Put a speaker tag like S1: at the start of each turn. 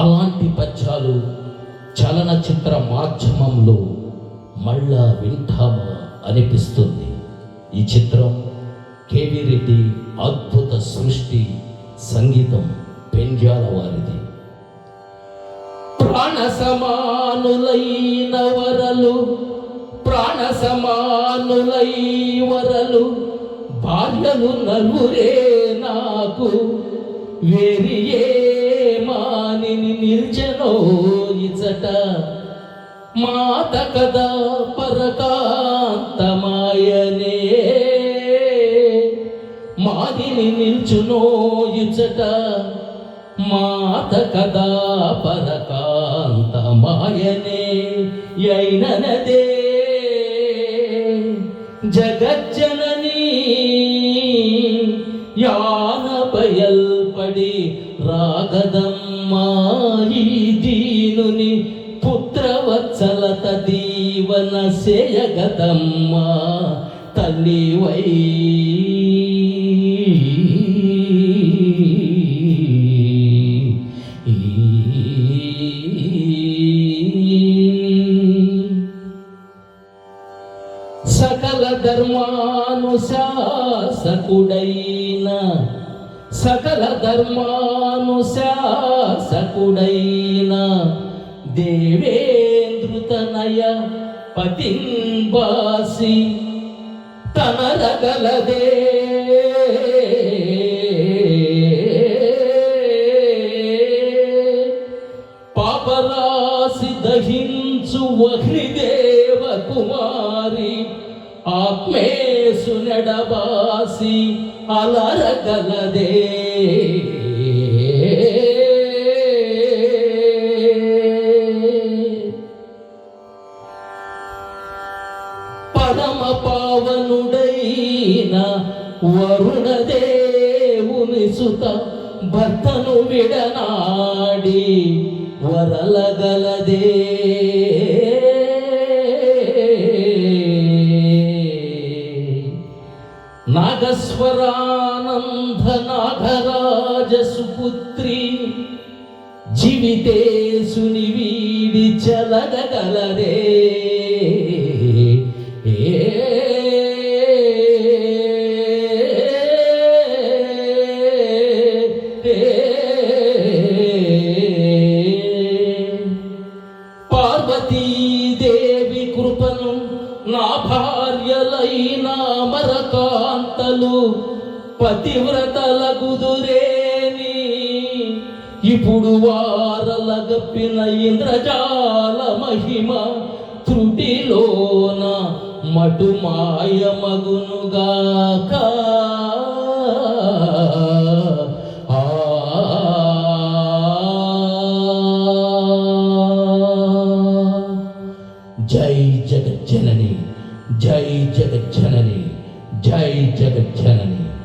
S1: అలాంటి పద్యాలు చలనచిత్ర మాధ్యమంలో మళ్ళా వింటామా అనిపిస్తుంది. ఈ చిత్రం కేవీ రెడ్డి అద్భుత సృష్టి సంగీతం పెంజాల వారిది. ప్రాణ సమానులైన వరలు ప్రాణ సమానులై వరలు భార్యలు నలురే నాకు వేరియే మానిని నిర్జనో ఇచట మాత కదా పరకాంతమాయనే. మాదిని నిల్చునో ఇచట మాత కదా పరకాంతమాయనే అయిననదే. జగజ్జన పడి రాగదమ్మా ఈ దీనుని పుత్రవత్సలత దీవన సేయగదమ్మా తల్లివై సకల ధర్మానుశాసకుడైన సకల ధర్మానుశాసకుడైన దేవేంద్రుతనయ పతింబాసి తనరగలదే. పాపరాశి దహించు అగ్నిదేవ కుమారి ఆత్మేశు నెడబాసి అలరగలదే. పరమ పావనుడైన వరుణదేవుని సుత భర్తను విడనాడి వరలగలదే. నాగస్వరానంద సుపుత్రి జీవితేశుని వీడి చలగగలరే భార్యలైన మరకాంతలు పతివ్రతల కుదురేని ఇప్పుడు వారలగప్పిన ఇంద్రజాల మహిమ త్రుటిలోన మటు మాయమగునుగాక. జై జగజ్జనని. జై జగజ్జనని జై జగజ్జనని